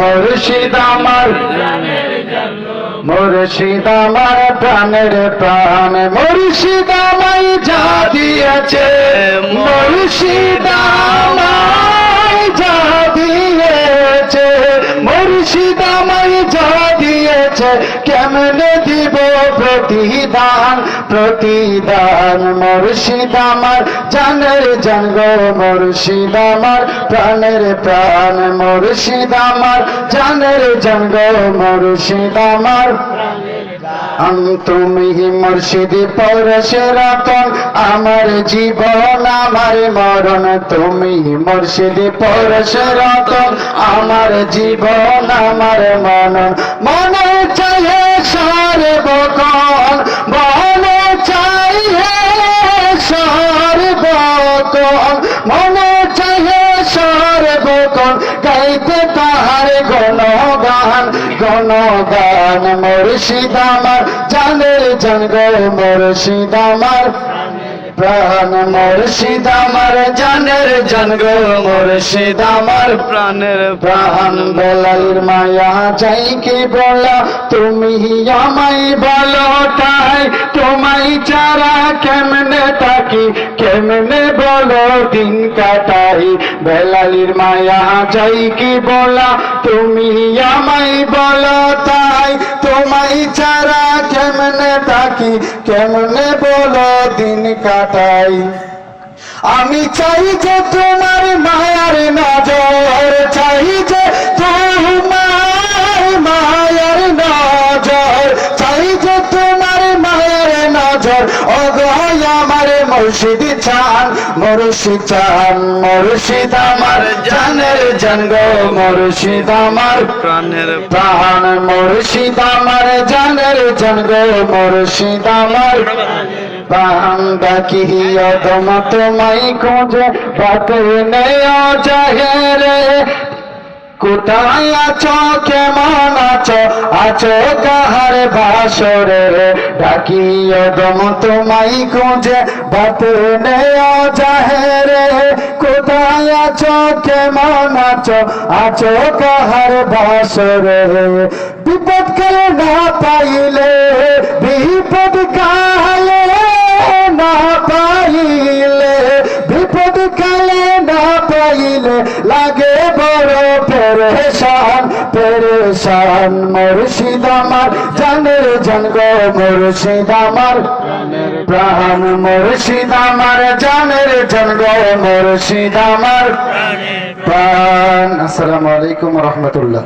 মুর্শিদ আমার। মুর্শিদ আমার প্রাণের প্রাণ। মুর্শিদ আমায় যা দিয়েছে, মুর্শিদ আমায় যা দিয়েছে, মুর্শিদ আমায় যা দিয়েছে কেমনে দিব প্রতিদান? প্রতিদান মুর্শিদ আমার, জানের জান গো মুর্শিদ আমার, প্রাণের প্রাণ মুর্শিদ আমার, জানের জান গো মুর্শিদ আমার। আমি তুমি মুর্শিদি পরশে রতন আমার জীবন, আমার মরণ। তুমি মুর্শিদি পরশে রতন আমার জীবন, আমার মন মনে সর্বকন গাইতে তাহার গণগান গণগান মুর্শিদ আমার জানের জঙ্গল মুর্শিদ আমার প্রাণ মুর্শিদ আমার জানের জান গো, মুর্শিদ আমার প্রাণের প্রাণ। বেলাইর মায়া চাই কি বলা, তুমি আমায় বলো তাই। তোমায় চারা কেমনে থাকি কেমনে বলো দিন কাটাই। বেলালির মায়া চাই কি বলা, তুমি আমায় বলো কেমনে বলো দিন কাটাই। আমি চাই যে তোমার মায়ার মুর্শিদ চান মুর্শিদ চান, মুর্শিদ আমার জানের জান গো, মুর্শিদ আমার প্রাণের প্রাণ, মুর্শিদ আমার জানের জান গো, মুর্শিদ আমার বান্দা কি অদম তোমায় খোঁজে বাতে নেয় চাহে কোথায় আছো কেমন আছো কাহার বাসরে ডাকি অদম তোমায় খুঁজে বাতে নেয় চাহে কোথায় আছো, কেমন আছো আছো কাহার বাসরে বিপদ কালে না পাইলে, বিপদ কালে না পাইলে, বিপদ কালে না পাইলে লাগে বড় পেরেশান পেরেশান মুর্শিদ আমার জানের জান গো মুর্শিদ আমার। প্রাণ মুর্শিদ আমার জানের জান গো মুর্শিদ আমার। প্রাণ আসসালামু আলাইকুম রহমতুল্লাহ।